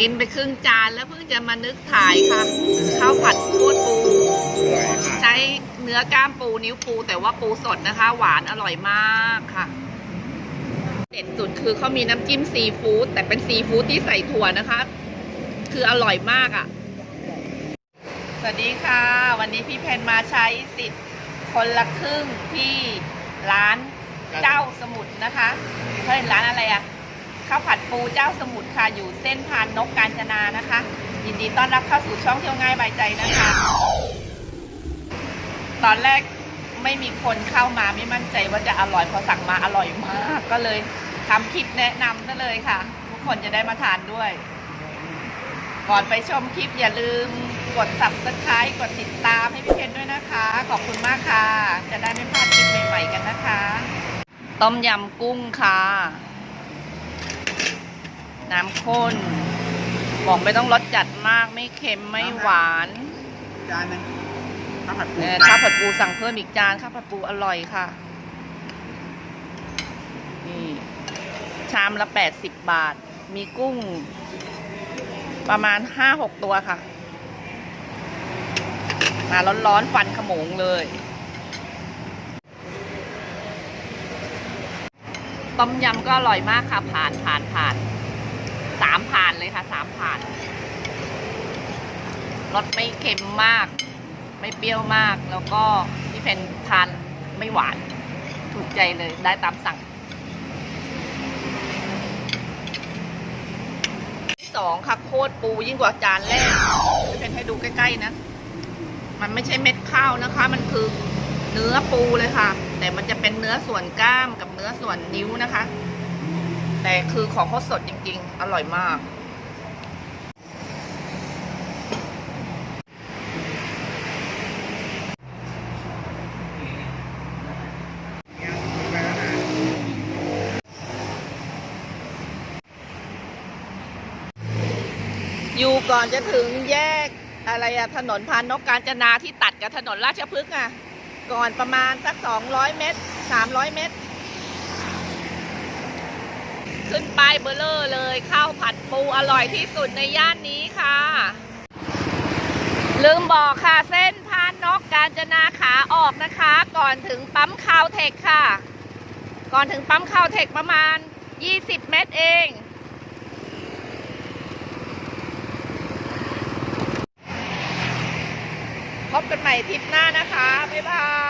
กินไปครึ่งจานแล้วเพิ่งจะมานึกถ่ายค่ะข้าวผัดโคตรปูสวยค่ะใช้เนื้อกล้ามปูนิ้วปู แต่ว่าปูสดนะคะ หวานอร่อยมากค่ะ เด็ดสุดคือเขามีน้ำจิ้มซีฟู้ดแต่เป็นซีฟู้ดที่ใส่ถั่วนะคะ คืออร่อยมากอะ่ะ สวัสดีค่ะ วันนี้พี่เพนมาใช้สิทธิ์คนละครึ่งที่ร้านเจ้าสมุทรนะคะเฮ้ยร้านอะไรอะ ข้าวผัดปูเจ้าสมุทรค่ะอยู่เส้นพานนกกาญจนานะคะ ยินดีต้อนรับเข้าสู่ช่องเที่ยวง่ายบายใจนะคะ ตอนแรกไม่มีคนเข้ามาไม่มั่นใจว่าจะอร่อยพอสั่งมาอร่อยมาก ก็เลยทำคลิปแนะนำซะเลยค่ะ ทุกคนจะได้มาทานด้วย ก่อนไปชมคลิปอย่าลืมกด subscribe กดติดตามให้พี่เพนด้วยนะคะ ขอบคุณมากค่ะ จะได้ไม่พลาดคลิปใหม่ ๆ กันนะคะ ต้มยำกุ้งค่ะ น้ำข้น บอกไม่ต้องรสจัดมากไม่เค็มไม่หวานจานหนึงข้าวผัดปูเออข้าวผัดปูสั่งเพิ่มอีกจานข้าวผัดปูอร่อยค่ะ นี่ ชามละแปดสิบบาท มีกุ้ง ประมาณห้าหกตัวค่ะ มาร้อนๆฟันขโมงเลยต้มยำก็อร่อยมากค่ะผ่านผ่านผ่าน สามผ่านเลยค่ะสามผ่านรสไม่เค็มมาก ไม่เปรี้ยวมาก แล้วก็พี่เพนทานไม่หวาน ถูกใจเลยได้ตามสั่งที่สองค่ะโคตรปูยิ่งกว่าจานแรกพี่เพนให้ดูใกล้ๆนะ มันไม่ใช่เม็ดข้าวนะคะ มันคือเนื้อปูเลยค่ะ แต่มันจะเป็นเนื้อส่วนกล้ามกับเนื้อส่วนนิ้วนะคะ แต่คือของเขาสดจริง ๆ อร่อยมาก อยู่ก่อนจะถึงแยกอะไรอะถนนพานนกกาญจนาที่ตัดกับถนนราชพฤกษ์อะก่อนประมาณสัก 200 เมตร 300 เมตร ขึ้นป้ายเบลเลอร์เลยข้าวผัดปูอร่อยที่สุดในย่านนี้ค่ะ ลืมบอกค่ะเส้นพานนกกาญจนาขาออกนะคะ ก่อนถึงปั๊มคาวเทคค่ะ ก่อนถึงปั๊มคาวเทคประมาณ 20 เมตรเองพบกันใหม่ทริปหน้านะคะ บ๊ายบาย